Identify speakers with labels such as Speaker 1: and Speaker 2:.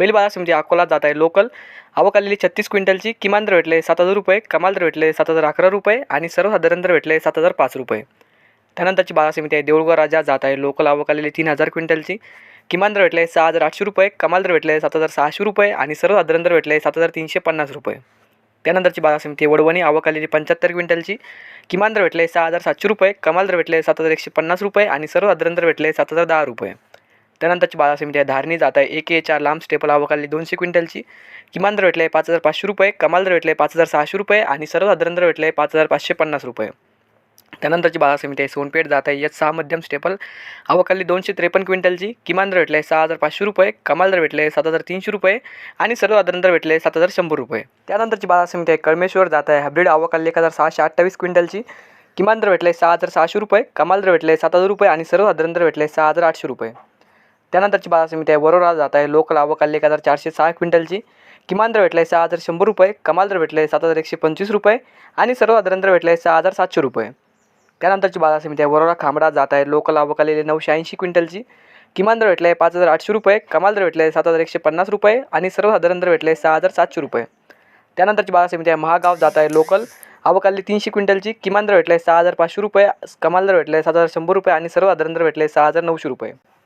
Speaker 1: पहिली बाजार म्हणजे समिती अकोला जात आहे लोकल आवक आलेली छत्तीस क्विंटलची किमान दर भेटले सात हजार रुपये कमाल दर भेटले सात हजार अकरा रुपये आणि सर्वसाधारण दर भेटले सात हजार पाच रुपये. त्यानंतरची बाजार समिती आहे देऊळगाव राजा जात आहे. लोकल आवक आलेली तीन हजार क्विंटलची किमान दर भेटले सहा हजार आठशे रुपये कमाल दर भेटले सात हजार सहाशे रुपये आणि सर्वसाधारण दर भेटले सात हजार तीनशे पन्नास रुपये. त्यानंतरची बाजार समिती आहे वडवणी आवक आलेली पंच्याहत्तर क्विंटलची किमान दर भेटले सहा हजार सातशे रुपये कमाल दर भेटले सात हजार एकशे पन्नास रुपये आणि सर्वसाधारण दर भेटले सात हजार दहा रुपये. त्यानंतरची बाजार समिती आहे धारणी जात आहे एक ए चार लांब स्टेपल आवकाली दोनशे क्विंटलची. किमान दर भेटले पाच हजार पाचशे रुपये कमाल दर भेटले पाच हजार सहाशे रुपये आणि सर्वसाधारण दर भेटले पाच हजार पाचशे पन्नास रुपये. त्यानंतरची बाजार समिती आहे. सोनपेठ जात आहे यात सहा मध्यम स्टेपल आवकाली दोनशे त्रेपन्न क्विंटलची. किमान दर भेटले सहा हजार पाचशे रुपये कमाल दर भेटले सात हजार तीनशे रुपये आणि सर्वसाधारण दर भेटले सात हजार शंभर रुपये. त्यानंतरची बाजार समिती आहे. कळमेश्वर जात आहे हायब्रिड आवकाली एक हजार सहाशे अठ्ठावीस क्विंटलची. किमान दर भेटले सहा हजार सहाशे रुपये कमाल दर भेटले सात हजार रुपये आणि सर्वसाधारण दर भेटले सहा हजार आठशे रुपये. त्यानंतरची बाजार समिती आहे. वरोरा जात आहे. लोकल आवक आली एक हजार चारशे सहा क्विंटलची. किमान दर भेटले सहा हजार शंभर रुपये. कमाल दर भेटले सात हजार एकशे पंचवीस रुपये. आणि सर्वसाधारण दर भेटले सहा हजार सातशे रुपये. त्यानंतरची बाजार समिती आहे. वरोरा खांबडा जात आहे. लोकल आवक आलेली नऊशे ऐंशी क्विंटलची. किमान दर भेटले पाच हजार आठशे रुपये. कमाल दर भेटले सात हजार एकशे पन्नास रुपये. आणि सर्वसाधारण दर भेटले सहा हजार सातशे रुपये. त्यानंतरची बाजार समिती आहे. महागाव जात आहे. लोकल आवक तीनशे क्विंटलची. किमान दर भेटले सहा हजार पाचशे रुपये. कमाल दर भेटले सात हजार शंभर रुपये. आणि सर्वसाधारण दर भेटले सहा हजार नऊशे रुपये.